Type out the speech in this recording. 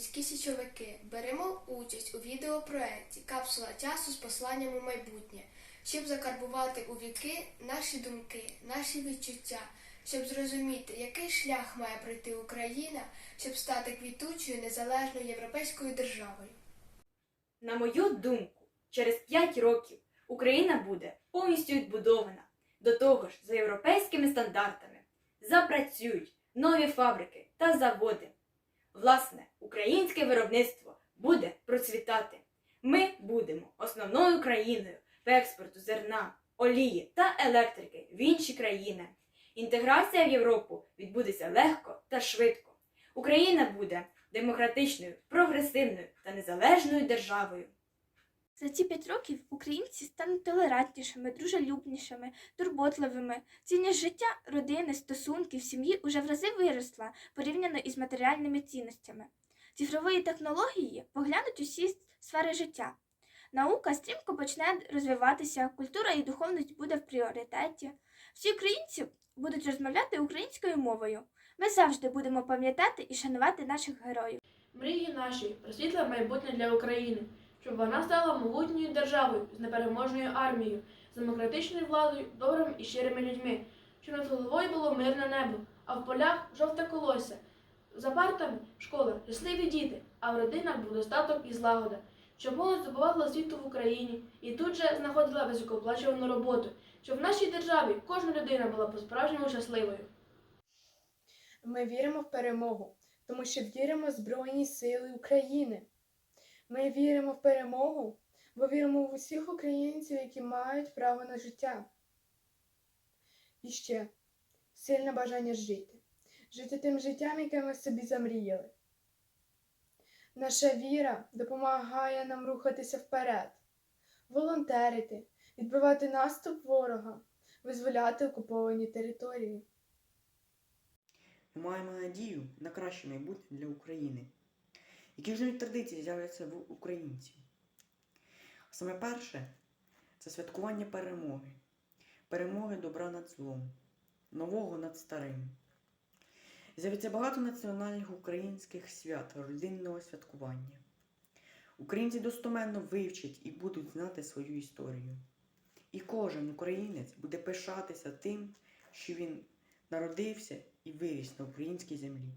Слобідські січовики беремо участь у відеопроекті Капсула часу з посланням у майбутнє, щоб закарбувати у віки наші думки, наші відчуття, щоб зрозуміти, який шлях має пройти Україна, щоб стати квітучою незалежною європейською державою. На мою думку, через 5 років Україна буде повністю відбудована. До того ж, за європейськими стандартами запрацюють нові фабрики та заводи. Власне, українське виробництво буде процвітати. Ми будемо основною країною по експорту зерна, олії та електрики в інші країни. Інтеграція в Європу відбудеться легко та швидко. Україна буде демократичною, прогресивною та незалежною державою. За ці п'ять років українці стануть толерантнішими, дружелюбнішими, турботливими. Цінність життя, родини, стосунків, сім'ї уже в рази виросла порівняно із матеріальними цінностями. Цифрової технології поглянуть усі сфери життя. Наука стрімко почне розвиватися, культура і духовність буде в пріоритеті. Всі українці будуть розмовляти українською мовою. Ми завжди будемо пам'ятати і шанувати наших героїв. Мрії наші про світле майбутнє для України, щоб вона стала могутньою державою з непереможною армією, з демократичною владою, добрими і щирими людьми, щоб над головою було мирне небо, а в полях жовте колося. За партами школа, щасливі діти, а в родинах був достаток і злагода, щоб молодь здобувала освіту в Україні і тут же знаходила високооплачувану роботу, щоб в нашій державі кожна людина була по-справжньому щасливою. Ми віримо в перемогу, тому що віримо в Збройні Сили України. Ми віримо в перемогу, бо віримо в усіх українців, які мають право на життя. І ще сильне бажання жити, жити тим життям, яке ми собі замріяли. Наша віра допомагає нам рухатися вперед, волонтерити, відбивати наступ ворога, визволяти окуповані території. Ми маємо надію на краще майбутнє для України. Які ж нові традиції з'являться в українців? Саме перше це святкування перемоги, перемоги добра над злом, нового над старим. З'явиться багато національних українських свят, родинного святкування. Українці достоменно вивчать і будуть знати свою історію. І кожен українець буде пишатися тим, що він народився і виріс на українській землі.